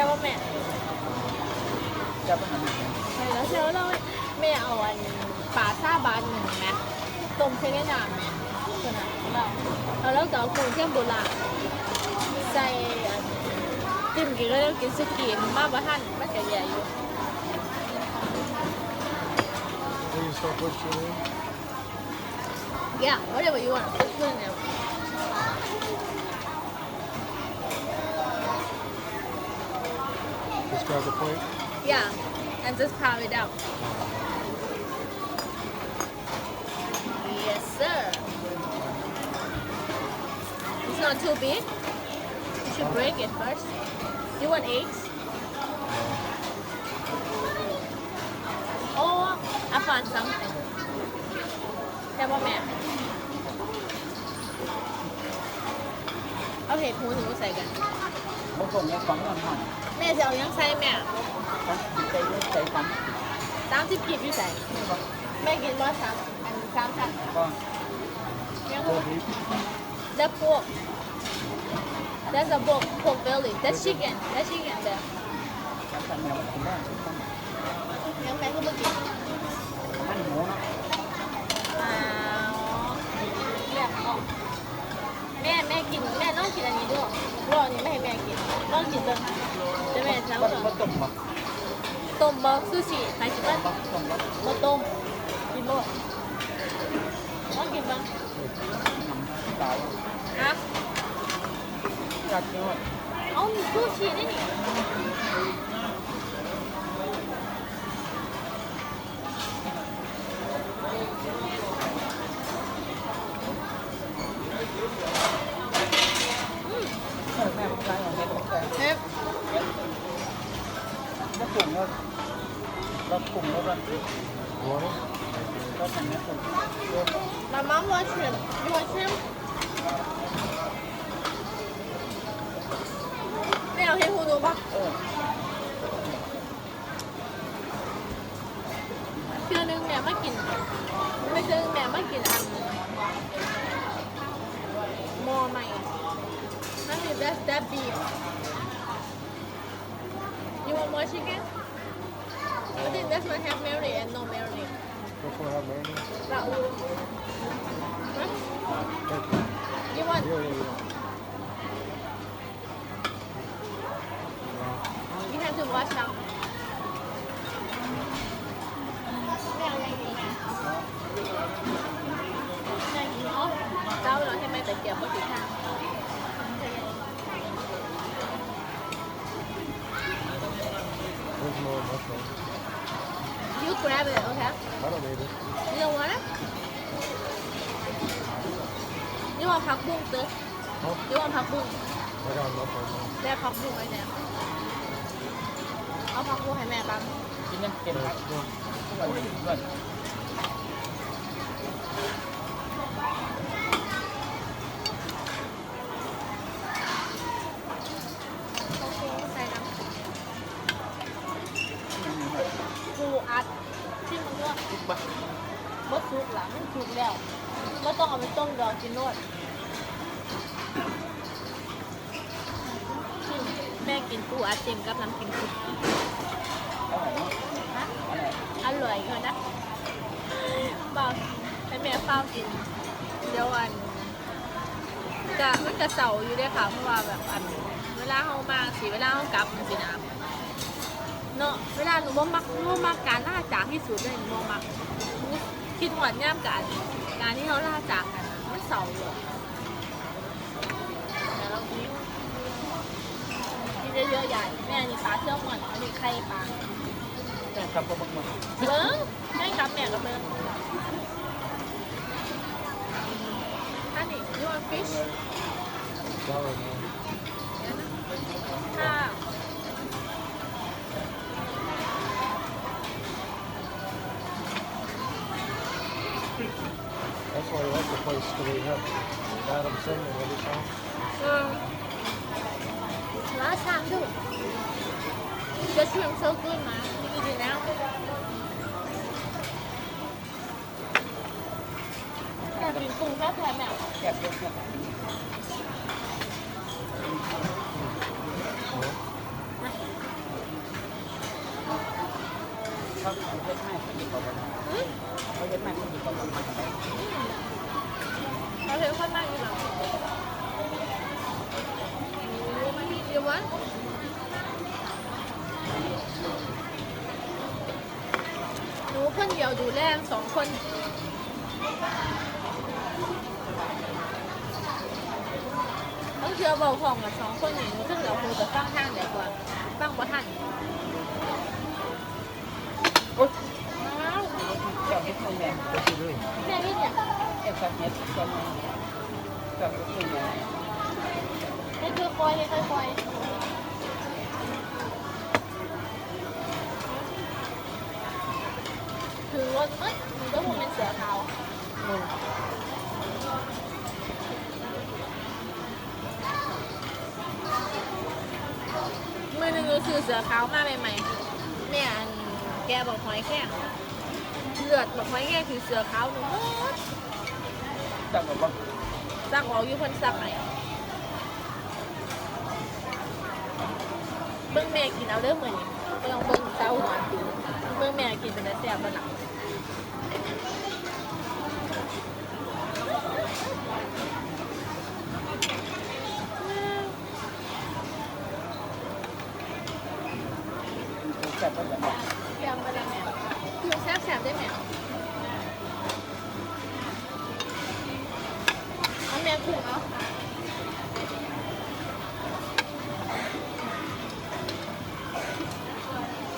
ช่ป่ะแม่จะเป็นอะใช่แล้วใช่แล้วเราแม่เอาอันปลาซาบานหนึ่งนะต้มใช้นน้ำเนี่ยตัวนั้นเราแล้วเราก็เอากุ้งเทียมโบราณใส่จิ้มกินก็แล้วกินสุกี้มาบ้านมันก็ใหญ่อยู่ Please stop what you need. Yeah, whatever you want. Just put in there. Grab the plate? Yeah, and just pound it out. Yes, sir. It's not too big. You should break it first. You want eggs? Oh, I found something. Come on, ma'am. Okay, 图图谁干？我做我帮帮他。 กันบางคนเนี่ยฟังมันหันแม่จะเอายังใส่แม่ฟังใจเย็นใจฟังสามสิบกีบอยู่ใส่แม่กินว่าสามอันสามชั้นก็ยัง Full beef. The pork. That's a pork, pork belly. That's chicken. That's chicken there. แต่แนวมันคุณได้ฟังยังแม่ก็ไม่กินมันหมูเนาะอ้าวแบบออกแม่แม่กินแม่ต้องกินอันนี้ด้วยรอบนี้ไม่ให้แม่กิน ต้องกินตัวจะแม่จะก็เอาต้มมาต้มบะซูชิไปกินบ้างต้มต้มโวมาต้มกินบ่ต้องกินบ้างน้ำตาฮะจัดด้วะเอามีซูชินี่นี่ ม่มากินไม่เชื่อนึงแม่มากินอันหมอใหม่นั่นคือ that's that beef you want more chicken I think that's one have marinade and no marinade Which one have marinade? ละอูฮะ Thank you. you want Yeah, yeah, yeah. you have to wash out grab it, okay? I don't need it. You don't want it? You want pak bung too? Huh? You want pak bung? I got enough right now. แม่ผักบุ้งไว้เนี่ยเอาผักบุ้งให้แม่บ้างกินยังเก็บครับ There's one. ด้วยด้ บดสุกหละมันสุกแล้วไม่ต้องเอาไปต้มดอกกินนวดแม่กินปูอัดจิ้มกับน้ำกินซุปอร่อยเนาะอร่อยฮะอร่อยเขานะเปล่าให้แม่เปล่ากิน เดี๋ยวอันกะมันกะเสาอยู่ด้วยค่ะเพราะว่าแบบอันเวลาเขามาสิเวลาเขากลับมันสินะเนาะเวลาหนูบ่มักหนูมักการล่าจากที่สุดเลยหนูบ่มัก คิดหอดย่ามกันการที่เขาล่าจากกันน่ะมันเสาเลยแต่เรากินกินเยอะๆใหญ่แม่นี่ปลาเชื่อมหมอนอันนี้ไข่ปลาแต่กลับมาหมดเบิ้งแม่กับแม่กับเบิ้งอันนี้ you want fish Not right now. ค่ะ I like the place that we have Adam Sandler every time. เออร้านช้างดูจะชวนโซกุนมาดีแล้วแต่กินกุ้งแค่แพ้แมว แก็บเยอะเนี่ย No? เขาเฮ็ดให้เขาดีกว่ากัน อืม เขาเฮ็ดให้เขาดีกว่ากันมาทำไม เขาเห็นคนมากอยู่หรอเดี๋ยววันหนูคนเดีย วดูแลสองคนต้องเชื่อเบาของกับสองคนนี่หนูถึงเราคงจะฟังทางเดียวกว่าฟังบ่ทันโอ๊ยเจ้าเฮ็ดให้แม่ What you doing? แม่นี่เนี่ยเจ้าเฮ็ดกัน เจ้าเฮ็ดให้แม่คือคอยให้ค่อยคอยถือรถมั้ยมันก็คงเป็นเสือขาวมือหนึ่งก็คือเสือขาวมาใหม่ๆเนี่ยอันแกบอกหอยแข้งเลือดบอกหอยแข้งคือเสือขาวหนูหมดเจ้าก็บ่ ซักออกอยู่เพิ่นซักไหนเบิ่งแม่กินเอาเด้อมื้อนี้บ่ต้องเบิ่งเต้าหัวตีเบิ่งแม่กินเป็นแต่แซ่บบ่ล่ะเจ้าก็บ่แซ่บบ่ล่ะแม่คือแซ่บแซ่บได้แม่เอาแม่ กุ้งเอา